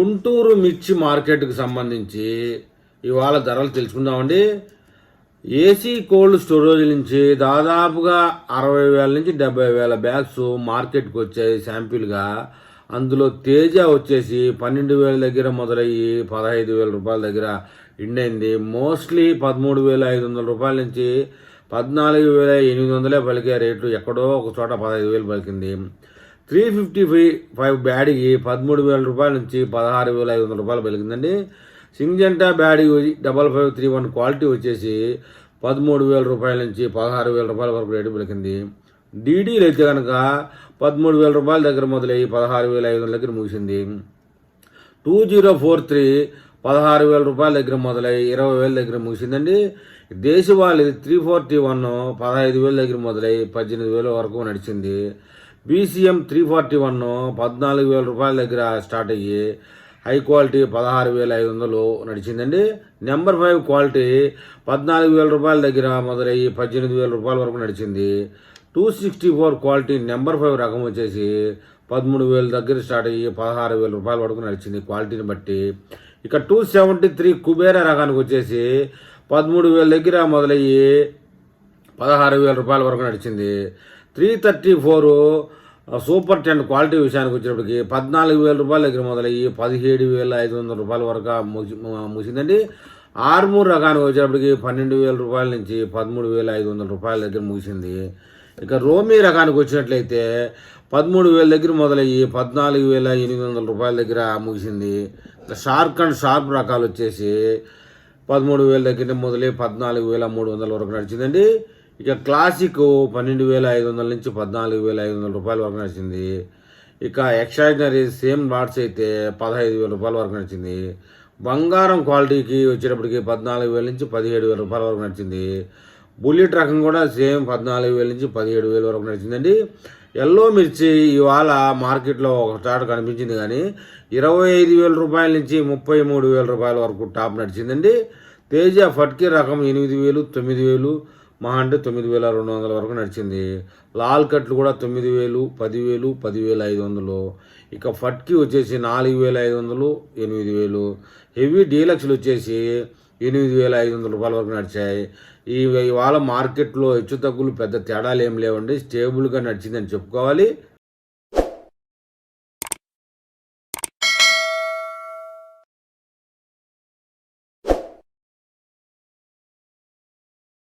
గుంటూరు మిర్చి మార్కెట్కి సంబంధించి ఇవాళ ధరలు తెలుసుకుందామండి. ఏసీ కోల్డ్ స్టోరేజ్ నుంచి దాదాపుగా అరవై వేల నుంచి డెబ్బై వేల బ్యాగ్స్ మార్కెట్కి వచ్చాయి శాంపిల్గా. అందులో తేజ వచ్చేసి పన్నెండు వేల దగ్గర మొదలయ్యి పదహైదు వేల రూపాయల దగ్గర ఎండైంది మోస్ట్లీ పదమూడు వేల ఐదు వందల రూపాయల నుంచి పద్నాలుగు వేల ఎనిమిది వందలే పలికే రేటు ఎక్కడో ఒక చోట పదహైదు వేలు పలికింది. త్రీ ఫిఫ్టీ ఫైవ్ ఫైవ్ బ్యాడీకి పదమూడు వేల రూపాయల నుంచి పదహారు వేల ఐదు వందల రూపాయలు పెరిగిందండి Syngenta బ్యాడీ double five three one quality వచ్చేసి పదమూడు వేల రూపాయల నుంచి పదహారు వేల రూపాయల వరకు రేటు పెరిగింది డీడీలు అయితే కనుక పదమూడు వేల రూపాయల దగ్గర మొదలయ్యి పదహారు వేల ఐదు వందల దగ్గర ముగిసింది. టూ జీరో ఫోర్ త్రీ పదహారు వేల రూపాయల దగ్గర మొదలై ఇరవై వేల దగ్గర ముగిసిందండి. దేశవాళి త్రీ ఫోర్టీ వన్ పదహైదు వేల దగ్గర మొదలై పద్దెనిమిది వేల వరకు నడిచింది. బీసీఎం త్రీ ఫార్టీ వన్ పద్నాలుగు వేల రూపాయల దగ్గర స్టార్ట్ అయ్యి హై క్వాలిటీ పదహారు వేల ఐదు వందలు నడిచిందండి. నెంబర్ ఫైవ్ క్వాలిటీ పద్నాలుగు వేల రూపాయల దగ్గర మొదలయ్యి పద్దెనిమిది వేల రూపాయల వరకు నడిచింది. Two sixty four quality number five రకం వచ్చేసి పదమూడు వేల దగ్గర స్టార్ట్ అయ్యి పదహారు వేల రూపాయల వరకు నడిచింది క్వాలిటీని బట్టి. ఇక టూ సెవెంటీ త్రీ కుబేరా రకానికి వచ్చేసి పదమూడు వేల దగ్గర మొదలయ్యి పదహారు వేల రూపాయల వరకు నడిచింది. Three thirty four super ten quality విషయానికి వచ్చేటప్పటికి పద్నాలుగు వేల రూపాయల దగ్గర మొదలయ్యి పదిహేడు వేల ఐదు వందల రూపాయల వరకు ముగి ముగిసిందండి. ఆర్మూర్ రకానికి వచ్చేటప్పటికి పన్నెండు వేల రూపాయల నుంచి పదమూడు వేల ఐదు వందల రూపాయల దగ్గర ముగిసింది. ఇక రోమీ రకానికి వచ్చినట్లయితే పదమూడు వేల దగ్గర మొదలయ్యి పద్నాలుగు వేల ఎనిమిది వందల రూపాయల దగ్గర ముగిసింది. షార్క్ అండ్ షార్ప్ రకాలు వచ్చేసి పదమూడు వేల దగ్గర మొదలై పద్నాలుగు వేల మూడు వందల వరకు నడిచిందండి. ఇక క్లాసిక్ పన్నెండు వేల ఐదు వందల నుంచి పద్నాలుగు వేల ఐదు వందల రూపాయల వరకు నడిచింది. ఇక ఎక్స్ట్రాడినరీ సేమ్ బాట్స్ అయితే పదహైదు వేల రూపాయల వరకు నడిచింది. బంగారం క్వాలిటీకి వచ్చేటప్పటికి పద్నాలుగు వేల నుంచి పదిహేడు వేల రూపాయల వరకు నడిచింది. బుల్లెట్ రకం కూడా సేమ్ పద్నాలుగు వేల నుంచి పదిహేడు వేల వరకు నడిచిందండి. ఎల్లో మిర్చి ఇవాళ మార్కెట్లో ఒక చాట కనిపించింది కానీ ఇరవై ఐదు వేల రూపాయల నుంచి ముప్పై మూడు వేల రూపాయల వరకు టాప్ నడిచిందండి. తేజ ఫట్కి రకం ఎనిమిది వేలు తొమ్మిది వేలు మహా అంటే తొమ్మిది వేల రెండు వందల వరకు నడిచింది. లాల్ కట్లు కూడా తొమ్మిది వేలు పదివేలు పదివేల ఐదు వందలు. ఇక ఫట్కి వచ్చేసి నాలుగు వేల ఐదు వందలు ఎనిమిది వేలు. హెవీ డీలక్స్లు వచ్చేసి ఎనిమిది వేల ఐదు వందల రూపాయల వరకు నడిచాయి. ఈ ఇవాళ మార్కెట్లో హెచ్చు తగ్గులు పెద్ద తేడాలు ఏం లేవండి. స్టేబుల్గా నడిచిందని చెప్పుకోవాలి.